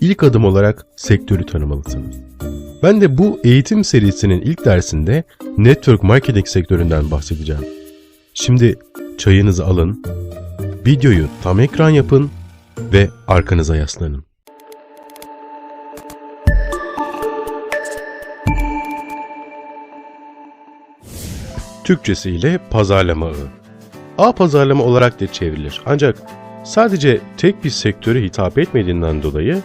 ilk adım olarak sektörü tanımalısınız. Ben de bu eğitim serisinin ilk dersinde network marketing sektöründen bahsedeceğim. Şimdi çayınızı alın, videoyu tam ekran yapın ve arkanıza yaslanın. Türkçesiyle pazarlama ağı. Ağ pazarlama olarak da çevrilir. Ancak sadece tek bir sektöre hitap etmediğinden dolayı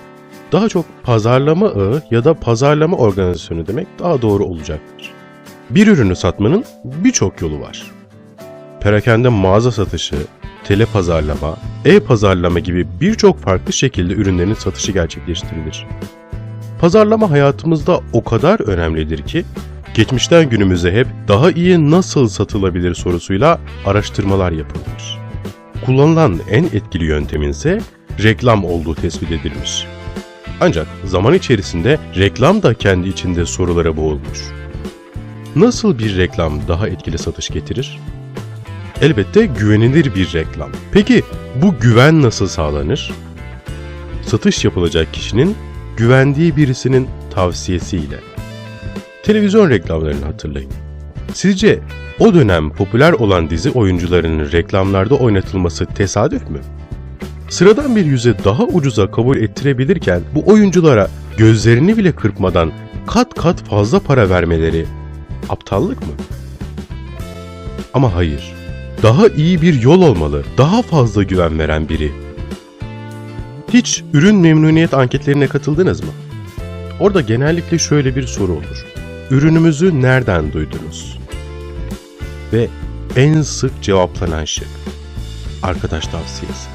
daha çok pazarlama ağı ya da pazarlama organizasyonu demek daha doğru olacaktır. Bir ürünü satmanın birçok yolu var. Perakende mağaza satışı, tele pazarlama, e-pazarlama gibi birçok farklı şekilde ürünlerin satışı gerçekleştirilir. Pazarlama hayatımızda o kadar önemlidir ki geçmişten günümüze hep daha iyi nasıl satılabilir sorusuyla araştırmalar yapılmış. Kullanılan en etkili yöntemin ise reklam olduğu tespit edilmiş. Ancak zaman içerisinde reklam da kendi içinde sorulara boğulmuş. Nasıl bir reklam daha etkili satış getirir? Elbette güvenilir bir reklam. Peki bu güven nasıl sağlanır? Satış yapılacak kişinin güvendiği birisinin tavsiyesiyle. Televizyon reklamlarını hatırlayın. Sizce o dönem popüler olan dizi oyuncularının reklamlarda oynatılması tesadüf mü? Sıradan bir yüze daha ucuza kabul ettirebilirken bu oyunculara gözlerini bile kırpmadan kat kat fazla para vermeleri aptallık mı? Ama hayır. Daha iyi bir yol olmalı. Daha fazla güven veren biri. Hiç ürün memnuniyet anketlerine katıldınız mı? Orada genellikle şöyle bir soru olur. Ürünümüzü nereden duydunuz? Ve en sık cevaplanan şık. Arkadaş tavsiyesi.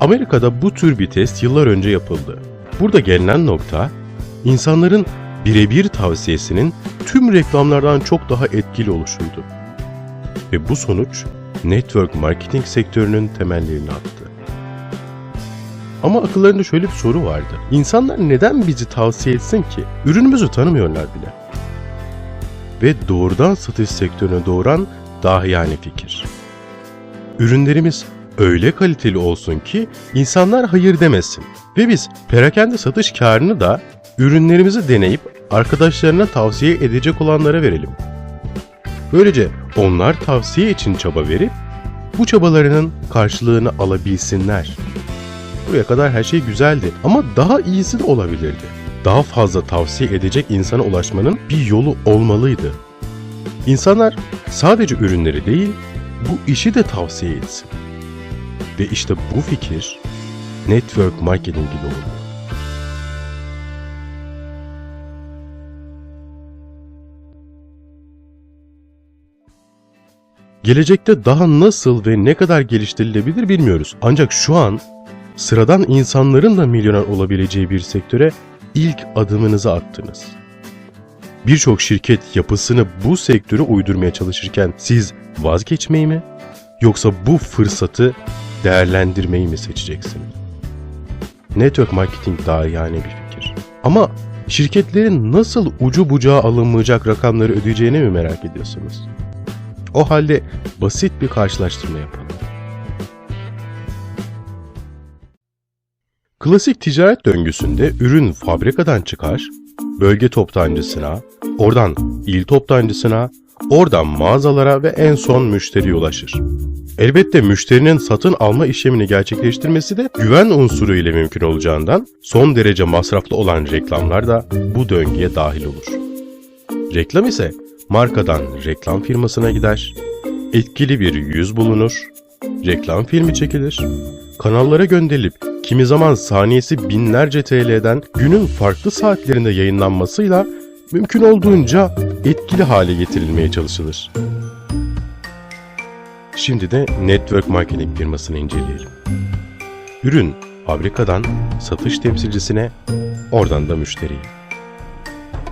Amerika'da bu tür bir test yıllar önce yapıldı. Burada gelinen nokta, insanların birebir tavsiyesinin tüm reklamlardan çok daha etkili oluşuydu. Ve bu sonuç, network marketing sektörünün temellerini attı. Ama akıllarında şöyle bir soru vardı. İnsanlar neden bizi tavsiye etsin ki? Ürünümüzü tanımıyorlar bile. Ve doğrudan satış sektörüne doğuran dahiyane fikir. Ürünlerimiz öyle kaliteli olsun ki insanlar hayır demesin. Ve biz perakende satış karını da ürünlerimizi deneyip arkadaşlarına tavsiye edecek olanlara verelim. Böylece onlar tavsiye için çaba verip bu çabalarının karşılığını alabilsinler. Buraya kadar her şey güzeldi ama daha iyisi de olabilirdi. Daha fazla tavsiye edecek insana ulaşmanın bir yolu olmalıydı. İnsanlar sadece ürünleri değil, bu işi de tavsiye etsin. Ve işte bu fikir network marketing gibi oldu. Gelecekte daha nasıl ve ne kadar geliştirilebilir bilmiyoruz. Ancak şu an sıradan insanların da milyoner olabileceği bir sektöre ilk adımınızı attınız. Birçok şirket yapısını bu sektöre uydurmaya çalışırken siz vazgeçmeyi mi yoksa bu fırsatı değerlendirmeyi mi seçeceksiniz? Network marketing daha yani bir fikir. Ama şirketlerin nasıl ucu bucağı alınmayacak rakamları ödeyeceğini mi merak ediyorsunuz? O halde basit bir karşılaştırma yapalım. Klasik ticaret döngüsünde ürün fabrikadan çıkar, bölge toptancısına, oradan il toptancısına, oradan mağazalara ve en son müşteriye ulaşır. Elbette müşterinin satın alma işlemini gerçekleştirmesi de güven unsuru ile mümkün olacağından son derece masraflı olan reklamlar da bu döngüye dahil olur. Reklam ise markadan reklam firmasına gider, etkili bir yüz bulunur, reklam filmi çekilir, kanallara gönderilip kimi zaman saniyesi binlerce TL'den günün farklı saatlerinde yayınlanmasıyla mümkün olduğunca etkili hale getirilmeye çalışılır. Şimdi de network marketing firmasını inceleyelim. Ürün fabrikadan satış temsilcisine, oradan da müşteriye.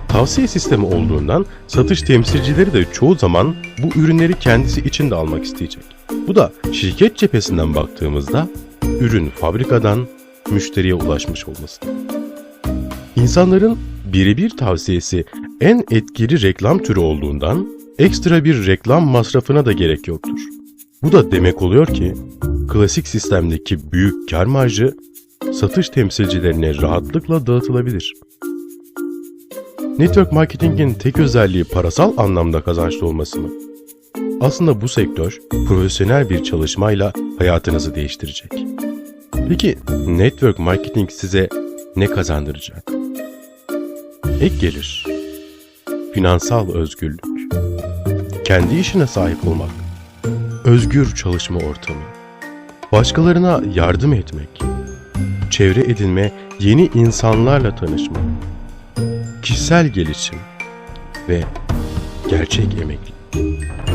Tavsiye sistemi olduğundan satış temsilcileri de çoğu zaman bu ürünleri kendisi için de almak isteyecek. Bu da şirket cephesinden baktığımızda ürün fabrikadan müşteriye ulaşmış olması. İnsanların birebir tavsiyesi en etkili reklam türü olduğundan ekstra bir reklam masrafına da gerek yoktur. Bu da demek oluyor ki klasik sistemdeki büyük kar marjı satış temsilcilerine rahatlıkla dağıtılabilir. Network marketingin tek özelliği parasal anlamda kazançlı olması mı? Aslında bu sektör profesyonel bir çalışmayla hayatınızı değiştirecek. Peki network marketing size ne kazandıracak? Ek gelir, finansal özgürlük, kendi işine sahip olmak, özgür çalışma ortamı, başkalarına yardım etmek, çevre edinme, yeni insanlarla tanışma, kişisel gelişim ve gerçek emeklilik.